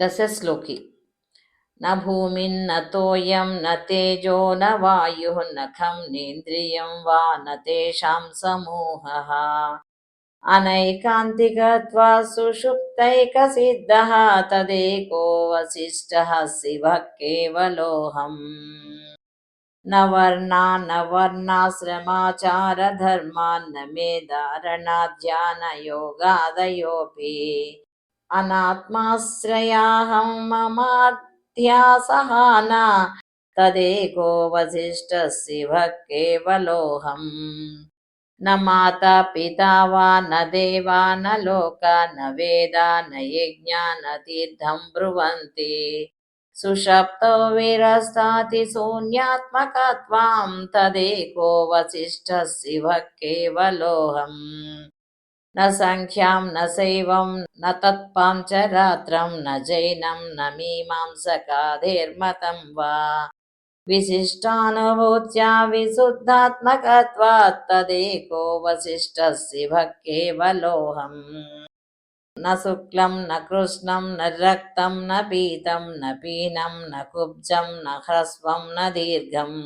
दशश्लोकी न भूमिर्न तोयं न तेजो न वायुः न खं नेन्द्रियं वा न तेषां समूहः अनैकान्तिकत्वा सुषुप्तैकसिद्धः तदेको वसिष्ठः शिवः केवलोऽहम् न वर्णा न वर्णाश्रमाचारधर्मान्न मे धारणाध्यानयोगादयोऽपि अनात्माश्रयाहं ममाध्यासहान तदेको वसिष्ठः शिवः केवलोऽहम् न माता पिता वा न देवा न लोका न वेदा न यज्ञा न तीर्थं ब्रुवन्ति सुषप्तो विरस्ताति शून्यात्मकत्वां तदेको वसिष्ठः शिवः केवलोऽहम् न सङ्ख्यां न शैवं न तत्पाञ्चरात्रं न जैनं न मीमांसकाधेर्मतं वा विशिष्टानुभूत्या विशुद्धात्मकत्वात् तदेको वसिष्ठः शिवः केवलोऽहम् न शुक्लं न कृष्णं न रक्तं न पीतं न पीनं न कुब्जं न ह्रस्वं न दीर्घम्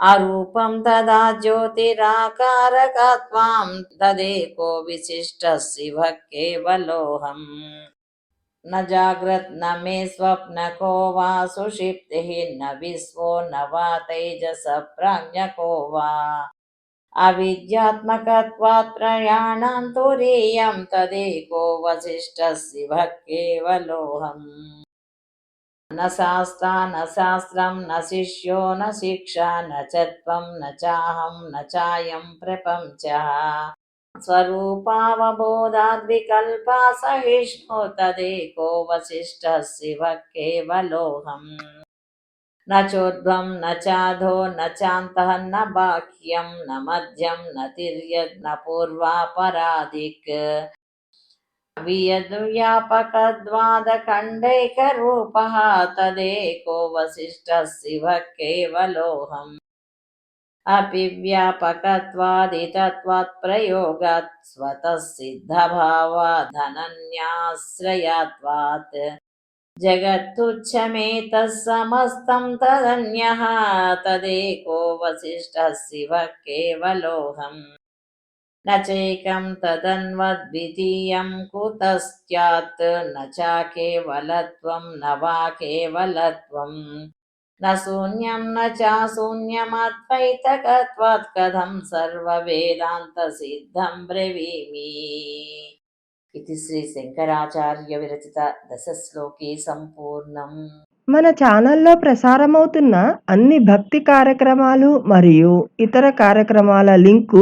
अरूपं तदा ज्योतिराकारकत्वां तदेको विशिष्टः शिवः केवलोऽहम् न जाग्रत् न मे स्वप्नको वा सुषिप्तिः, न विश्वो न वा तेजसः प्राज्ञको वा। अविद्यात्मकत्वात् तुरीयं तदेको वसिष्ठः शिवः केवलोऽहम् न शास्ता न शास्त्रं न शिष्यो न शिक्षा न च त्वं न चाहं न चायं प्रपञ्चः स्वरूपावबोधाद्विकल्पा सहिष्णु तदेको वसिष्ठः शिवः केवलोऽहम् न चोर्ध्वं न चाधो न चान्तः न बाह्यं न मध्यं न तिर्यक् न पूर्वापराधिक् वियद्व्यापकद्वादखण्डैकरूपः तदेको वसिष्ठः शिवः केवलोऽहम् अपि व्यापकत्वादितत्वात् प्रयोगात् स्वतः सिद्धभावादनन्याश्रयात्वात् जगत्तुच्छमेतः समस्तं तदन्यः तदेको वसिष्ठः शिवः केवलोऽहम् न चैकं तदन्वद्वितीयं कुतश्चात् न चाकेवलत्वं न वा केवलत्वम् न शून्यं न चाशून्यमद्वैतकत्वात् कथं सर्ववेदान्तसिद्धं ब्रवीमि इति श्रीशङ्कराचार्यविरचित दशश्लोकी सम्पूर्णम् మన ఛానల్లో ప్రసారమవుతున్న అన్ని భక్తి కార్యక్రమాలు మరియు ఇతర కార్యక్రమాల లింకు